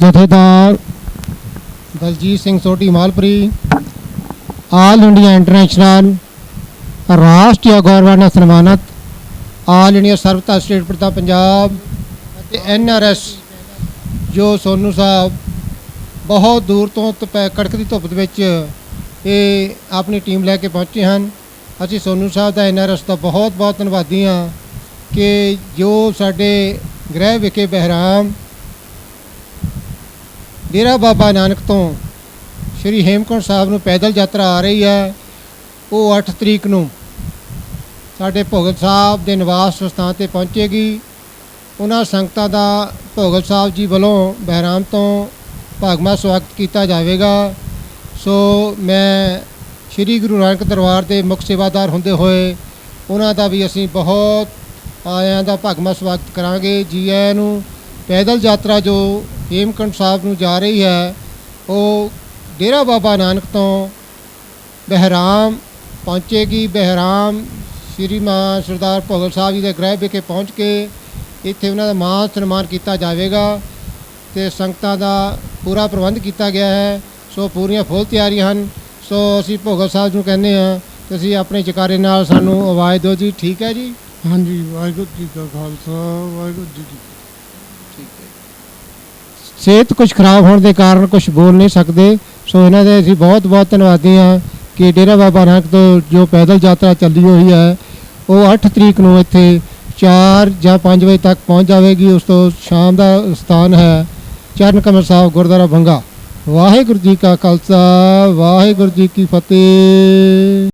ਜਥੇਦਾਰ Daljit Singh Sodhi Malpari, all India international, ਰਾਸ਼ਟਰੀ ਗੌਰਵ ਨਾਲ ਸਨਮਾਨਿਤ, ਆਲ ਇੰਡੀਆ ਸਰਵਤਾ ਸਟੇਟ ਪ੍ਰਤਾ ਪੰਜਾਬ ਅਤੇ ਐਨਆਰਐਸ ਜੋ ਸੋਨੂ ਸਾਹਿਬ ਬਹੁਤ ਦੂਰ ਤੋਂ ਧੁੱਪੇ ਕੜਕਦੀ ਧੁੱਪ ਦੇ ਵਿੱਚ ਇਹ ਆਪਣੀ ਟੀਮ ਲੈ ਕੇ ਪਹੁੰਚੇ ਹਨ। ਅਸੀਂ ਸੋਨੂ ਸਾਹਿਬ ਦਾ ਐਨਆਰਐਸ ਦਾ ਬਹੁਤ ਬਹੁਤ ਧੰਨਵਾਦੀ ਹਾਂ ਕਿ ਜੋ ਸਾਡੇ ਗ੍ਰਹਿ ਵਿਖੇ ਬਹਿਰਾਮ ਡੇਰਾ ਬਾਬਾ ਨਾਨਕ ਤੋਂ ਸ਼੍ਰੀ ਹੇਮਕੁੰਟ ਸਾਹਿਬ ਨੂੰ ਪੈਦਲ ਯਾਤਰਾ ਆ ਰਹੀ ਹੈ। ਉਹ 8 ਤਰੀਕ ਨੂੰ ਸਾਡੇ ਭੋਗਤ ਸਾਹਿਬ ਦੇ ਨਿਵਾਸ ਸਥਾਨ ਤੇ ਪਹੁੰਚੇਗੀ। ਉਹਨਾਂ ਸੰਗਤਾਂ ਦਾ ਭੋਗਤ ਸਾਹਿਬ ਜੀ ਵੱਲੋਂ ਬਹਿਰਾਮ ਤੋਂ ਭਾਗਮਾ ਸਵਾਗਤ ਕੀਤਾ ਜਾਵੇਗਾ। ਸੋ ਮੈਂ ਸ੍ਰੀ ਗੁਰੂ ਨਾਨਕ ਦਰਬਾਰ ਦੇ ਮੁੱਖ ਸੇਵਾਦਾਰ ਹੁੰਦੇ ਹੋਏ ਉਹਨਾਂ ਦਾ ਵੀ ਅਸੀਂ ਬਹੁਤ ਆਇਆਂ ਦਾ ਭਾਗਮਾ ਸਵਾਗਤ ਕਰਾਂਗੇ। ਜੀ ਆਇਆਂ ਨੂੰ ਪੈਦਲ ਯਾਤਰਾ ਜੋ ਹੇਮਕੁੰਟ ਸਾਹਿਬ ਨੂੰ ਜਾ ਰਹੀ ਹੈ ਉਹ ਡੇਰਾ ਬਾਬਾ ਨਾਨਕ ਤੋਂ ਬਹਿਰਾਮ ਪਹੁੰਚੇਗੀ। ਬਹਿਰਾਮ ਸ਼੍ਰੀ ਮਾਨ ਸਰਦਾਰ ਭਗਤ ਸਾਹਿਬ ਜੀ ਦੇ ਗ੍ਰਹਿ ਵਿਖੇ ਪਹੁੰਚ ਕੇ ਇੱਥੇ ਉਹਨਾਂ ਦਾ ਮਾਨ ਸਨਮਾਨ ਕੀਤਾ ਜਾਵੇਗਾ ਤੇ ਸੰਗਤਾਂ ਦਾ ਪੂਰਾ ਪ੍ਰਬੰਧ ਕੀਤਾ ਗਿਆ ਹੈ। ਸੋ ਪੂਰੀਆਂ ਫੁੱਲ ਤਿਆਰੀਆਂ ਹਨ। ਸੋ ਅਸੀਂ ਭਗਤ ਸਾਹਿਬ ਨੂੰ ਕਹਿੰਦੇ ਹਾਂ ਤੁਸੀਂ ਆਪਣੇ ਜਕਾਰੇ ਨਾਲ ਸਾਨੂੰ ਆਵਾਜ਼ ਦਿਓ ਜੀ। ਠੀਕ ਹੈ ਜੀ? ਹਾਂਜੀ ਵਾਹਿਗੁਰੂ ਜੀ ਕਾ ਖਾਲਸਾ ਵਾਹਿਗੁਰੂ ਜੀ ਕੀ ਸਿਹਤ ਕੁਝ ਖਰਾਬ ਹੋਣ ਦੇ ਕਾਰਨ ਕੁਝ ਬੋਲ ਨਹੀਂ ਸਕਦੇ। ਸੋ ਇਹਨਾਂ ਦੇ ਅਸੀਂ ਬਹੁਤ ਬਹੁਤ ਧੰਨਵਾਦੀ ਹਾਂ ਕਿ ਡੇਰਾ ਬਾਬਾ ਨਾਨਕ ਤੋਂ ਜੋ ਪੈਦਲ ਯਾਤਰਾ ਚੱਲੀ ਹੋਈ ਹੈ, ਉਹ 8 ਤਰੀਕ ਨੂੰ ਇੱਥੇ 4 ਜਾਂ 5 ਵਜੇ ਤੱਕ ਪਹੁੰਚ ਜਾਵੇਗੀ। ਉਸ ਤੋਂ ਸ਼ਾਮ ਦਾ ਸਥਾਨ ਹੈ ਚਰਨ ਕਮਲ ਸਾਹਿਬ ਗੁਰਦੁਆਰਾ ਬੰਗਾ ਵਾਹਿਗੁਰੂ ਜੀ ਕਾ ਖਾਲਸਾ, ਵਾਹਿਗੁਰੂ ਜੀ ਕੀ ਫਤਿਹ।